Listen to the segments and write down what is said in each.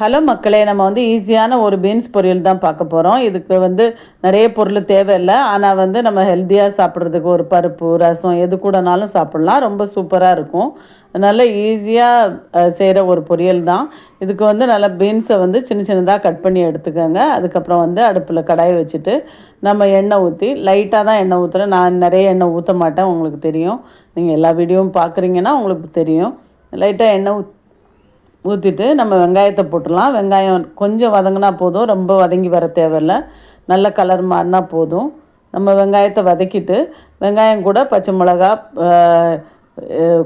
Hello மக்களே நம்ம வந்து ஈஸியான ஒரு பீன்ஸ் பொரியல் தான் பார்க்க போகிறோம் இதுக்கு வந்து நிறைய பொருள் தேவையில்லை. ஆனால் வந்து நம்ம ஹெல்த்தியாக சாப்பிட்றதுக்கு ஒரு பருப்பு ரசம் எது கூடனாலும் சாப்பிட்லாம். ரொம்ப சூப்பராக இருக்கும். நல்ல ஈஸியாக செய்கிற ஒரு பொரியல் தான். இதுக்கு வந்து நல்லா பீன்ஸை வந்து சின்ன சின்னதாக கட் பண்ணி எடுத்துக்கோங்க. அதுக்கப்புறம் வந்து அடுப்பில் கடாயை வச்சுட்டு நம்ம எண்ணெய் ஊற்றி லைட்டாக தான் எண்ணெய் ஊற்றுறேன் நான் நிறைய எண்ணெய் ஊற்ற மாட்டேன். உங்களுக்கு தெரியும். நீங்கள் எல்லா வீடியோவும் பார்க்குறீங்கன்னா உங்களுக்கு தெரியும். லைட்டாக எண்ணெய் ஊத் ஊற்றிட்டு நம்ம வெங்காயத்தை போட்டுடலாம். வெங்காயம் கொஞ்சம் வதங்கினா போதும். ரொம்ப வதங்கி வர தேவையில்ல. நல்ல கலர் மாறினா போதும். நம்ம வெங்காயத்தை வதக்கிட்டு வெங்காயம் கூட பச்சை மிளகா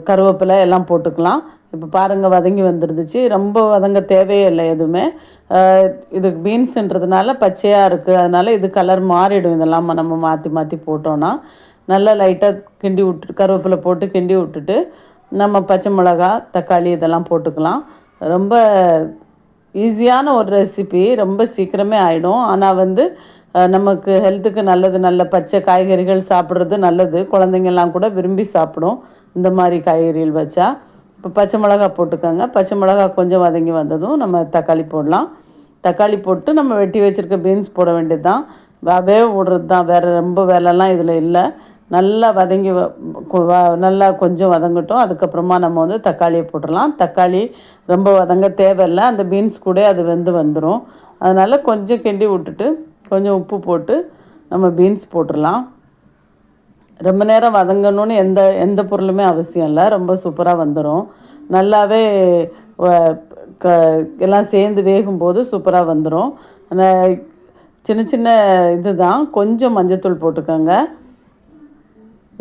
கருவேப்பிலை எல்லாம் போட்டுக்கலாம். இப்போ பாருங்கள் வதங்கி வந்துருந்துச்சு. ரொம்ப வதங்க தேவையே இல்லை எதுவுமே. இது பீன்ஸுன்றதுனால பச்சையாக இருக்குது அதனால் இது கலர் மாறிடும் இதெல்லாம் நம்ம மாற்றி மாற்றி போட்டோன்னா நல்லா லைட்டாக கிண்டி விட்டு கருவேப்பிலை போட்டு கிண்டி விட்டுட்டு நம்ம பச்சை மிளகா தக்காளி இதெல்லாம் போட்டுக்கலாம். ரொம்ப ஈஸியான ஒரு ரெசிபி. ரொம்ப சீக்கிரமே ஆகிடும் ஆனால் வந்து நமக்கு ஹெல்த்துக்கு நல்லது நல்ல பச்சை காய்கறிகள் சாப்பிட்றது நல்லது. குழந்தைங்கள்லாம் கூட விரும்பி சாப்பிடும். இந்த மாதிரி காய்கறிகள் வச்சா. இப்போ பச்சை மிளகா போட்டுக்கோங்க. பச்சை மிளகா கொஞ்சம் வதங்கி வந்ததும் நம்ம தக்காளி போடலாம். தக்காளி போட்டு நம்ம வெட்டி வச்சுருக்க பீன்ஸ் போட வேண்டியது தான் வேக விடுறது தான் வேறு ரொம்ப வேலைலாம் இதில் இல்லை. நல்லா வதங்கி வ- நல்லா கொஞ்சம் வதங்கட்டும். அதுக்கப்புறமா நம்ம வந்து தக்காளியை போட்டுடலாம். தக்காளி ரொம்ப வதங்க தேவையில்லை. அந்த பீன்ஸ் கூட அது வெந்து வந்துடும் அதனால் கொஞ்சம் கிண்டி விட்டுட்டு கொஞ்சம் உப்பு போட்டு நம்ம பீன்ஸ் போட்டுடலாம். ரொம்ப நேரம் வதங்கணும்னு எந்த எந்த பொருளுமே அவசியம் இல்லை. ரொம்ப சூப்பராக வந்துடும் நல்லாவே க எல்லாம் சேர்ந்து வேகும்போது சூப்பராக வந்துடும் சின்ன சின்ன இது தான் கொஞ்சம் மஞ்சத்தூள் போட்டுக்கோங்க.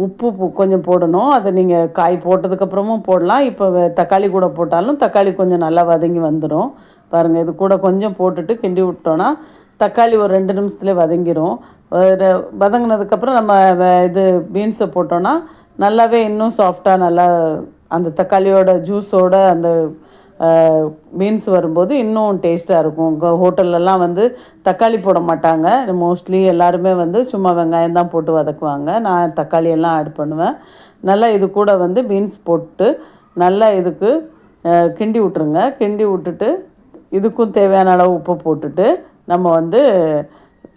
உப்பு கொஞ்சம் போடணும். அதை நீங்கள் காய் போட்டதுக்கப்புறமும் போடலாம். இப்போ தக்காளி கூட போட்டாலும் தக்காளி கொஞ்சம் நல்லா வதங்கி வந்துடும் பாருங்கள் இது கூட கொஞ்சம் போட்டுட்டு கிண்டி விட்டோன்னா தக்காளி ஒரு ரெண்டு நிமிஷத்துலேயே வதங்கிடும் வதங்கினதுக்கப்புறம் நம்ம வ- இது பீன்ஸை போட்டோன்னா நல்லாவே இன்னும் சாஃப்டாக நல்லா அந்த தக்காளியோட ஜூஸோட அந்த பீன்ஸ் வரும்போது இன்னும் டேஸ்ட்டாக இருக்கும். உங்கள் ஹோட்டல்லலாம் வந்து தக்காளி போட மாட்டாங்க. மோஸ்ட்லி எல்லாருமே வந்து சும்மா வெங்காயம் தான் போட்டு வதக்குவாங்க. நான் தக்காளியெல்லாம் ஆட் பண்ணுவேன். நல்லா இது கூட வந்து பீன்ஸ் போட்டு நல்லா இதுக்கு கிண்டி விட்ருங்க கிண்டி விட்டுட்டு இதுக்கும் தேவையான அளவு உப்பு போட்டுட்டு நம்ம வந்து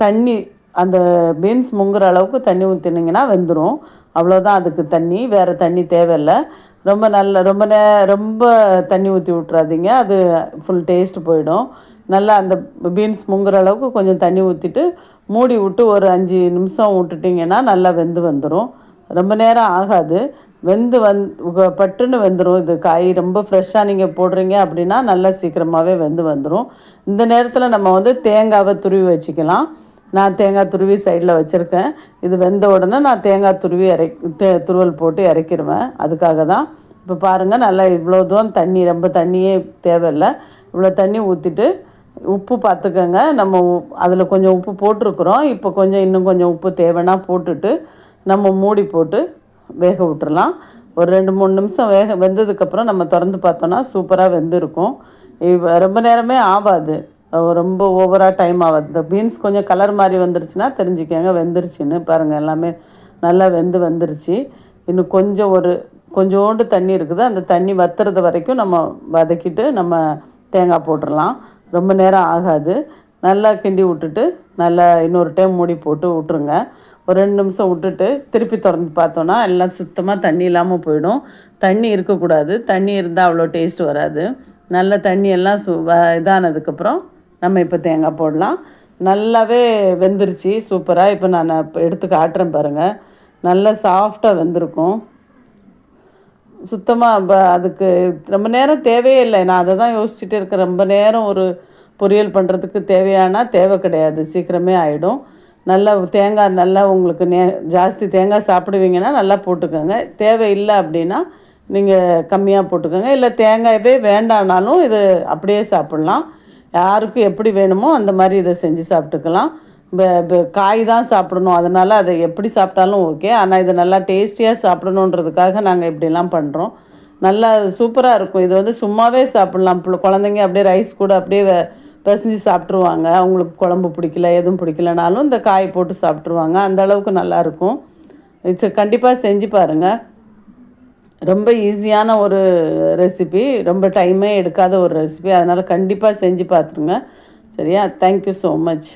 தண்ணி அந்த பீன்ஸ் முங்குற அளவுக்கு தண்ணி ஊற்றினீங்கன்னா வெந்துடும் அவ்வளோதான் அதுக்கு தண்ணி வேறு தண்ணி தேவையில்லை. ரொம்ப நல்ல ரொம்ப நே ரொம்ப தண்ணி ஊற்றி விட்றாதீங்க அது ஃபுல் டேஸ்ட் போயிடும். நல்லா அந்த பீன்ஸ் முங்குற அளவுக்கு கொஞ்சம் தண்ணி ஊற்றிட்டு மூடி விட்டு ஒரு அஞ்சு நிமிஷம் விட்டுட்டிங்கன்னா நல்லா வெந்து வந்துடும் ரொம்ப நேரம் ஆகாது. வெந்து வந் பட்டுன்னு வெந்துடும் இது காய். ரொம்ப ஃப்ரெஷ்ஷாக நீங்கள் போடுறீங்க அப்படின்னா நல்லா சீக்கிரமாகவே வெந்து வந்துடும் இந்த நேரத்தில் நம்ம வந்து தேங்காவை துருவி வச்சுக்கலாம். நான் தேங்காய் துருவி சைடில் வச்சுருக்கேன். இது வெந்த உடனே நான் தேங்காய் துருவி இறை தே துருவல் போட்டு இறக்கிடுவேன் அதுக்காக தான் இப்போ பாருங்கள் நல்லா இவ்வளோ தூரம் தண்ணி ரொம்ப தண்ணியே தேவையில்லை. இவ்வளோ தண்ணி ஊற்றிட்டு உப்பு பார்த்துக்கோங்க நம்ம அதில் கொஞ்சம் உப்பு போட்டிருக்குறோம். இப்போ கொஞ்சம் இன்னும் கொஞ்சம் உப்பு தேவைன்னா போட்டுட்டு நம்ம மூடி போட்டு வேக விட்டுறலாம். ஒரு ரெண்டு மூணு நிமிஷம் வேக வெந்ததுக்கப்புறம் நம்ம திறந்து பார்த்தோன்னா சூப்பராக வெந்திருக்கும். ரொம்ப நேரமே ஆகாது ரொம்ப ஓவராக டைம் ஆகாது பீன்ஸ் கொஞ்சம் கலர் மாதிரி வந்துருச்சுன்னா தெரிஞ்சுக்கங்க வெந்துருச்சுன்னு பாருங்கள் எல்லாமே நல்லா வெந்து வந்துருச்சு. இன்னும் கொஞ்சம் ஒரு கொஞ்சோண்டு தண்ணி இருக்குது அந்த தண்ணி வத்துறது வரைக்கும் நம்ம வதக்கிட்டு நம்ம தேங்காய் போட்டுடலாம் ரொம்ப நேரம் ஆகாது. நல்லா கிண்டி விட்டுட்டு நல்லா இன்னொரு டைம் மூடி போட்டு விட்ருங்க ஒரு ரெண்டு நிமிஷம் விட்டுட்டு திருப்பி திறந்து பார்த்தோன்னா எல்லாம் சுத்தமாக தண்ணி இல்லாமல் போயிடும். தண்ணி இருக்கக்கூடாது. தண்ணி இருந்தால் அவ்வளோ டேஸ்ட் வராது. நல்ல தண்ணியெல்லாம் சு வ இதானதுக்கப்புறம் நம்ம இப்போ தேங்காய் போடலாம். நல்லாவே வெந்துருச்சு. சூப்பராக இப்போ நான் இப்போ எடுத்து காட்டுறேன் பாருங்கள் நல்லா சாஃப்டாக வெந்திருக்கும். சுத்தமாக அதுக்கு ரொம்ப நேரம் தேவையே இல்லை. நான் அதை தான் யோசிச்சுட்டே இருக்கேன். ரொம்ப நேரம் ஒரு பொரியல் பண்ணுறதுக்கு தேவையானா தேவை கிடையாது. சீக்கிரமே ஆகிடும் நல்லா தேங்காய் நல்லா உங்களுக்கு நே ஜாஸ்தி தேங்காய் சாப்பிடுவீங்கன்னா நல்லா போட்டுக்கோங்க. தேவையில்லை அப்படின்னா நீங்கள் கம்மியாக போட்டுக்கோங்க. இல்லை தேங்காயவே வேண்டானாலும் இது அப்படியே சாப்பிட்லாம். யாருக்கும் எப்படி வேணுமோ அந்த மாதிரி இதை செஞ்சு சாப்பிட்டுக்கலாம். காய் தான் சாப்பிடணும். அதனால் அதை எப்படி சாப்பிட்டாலும் ஓகே. ஆனால் இதை நல்லா டேஸ்டியாக சாப்பிடணுன்றதுக்காக நாங்கள் இப்படிலாம் பண்ணுறோம் நல்லா சூப்பராக இருக்கும். இது வந்து சும்மாவே சாப்பிட்லாம். புள்ள- குழந்தைங்க அப்படியே ரைஸ் கூட அப்படியே பிசைஞ்சு சாப்பிட்ருவாங்க அவங்களுக்கு குழம்பு பிடிக்கல எதுவும் பிடிக்கலனாலும் இந்த காய் போட்டு சாப்பிட்ருவாங்க அந்த அளவுக்கு நல்லாயிருக்கும் இட்ஸ் கண்டிப்பாக செஞ்சு பாருங்கள் ரொம்ப ஈஸியான ஒரு ரெசிபி ரொம்ப டைமே எடுக்காத ஒரு ரெசிபி அதனால் கண்டிப்பாக செஞ்சு பார்த்துருங்க. சரியா? Thank you so much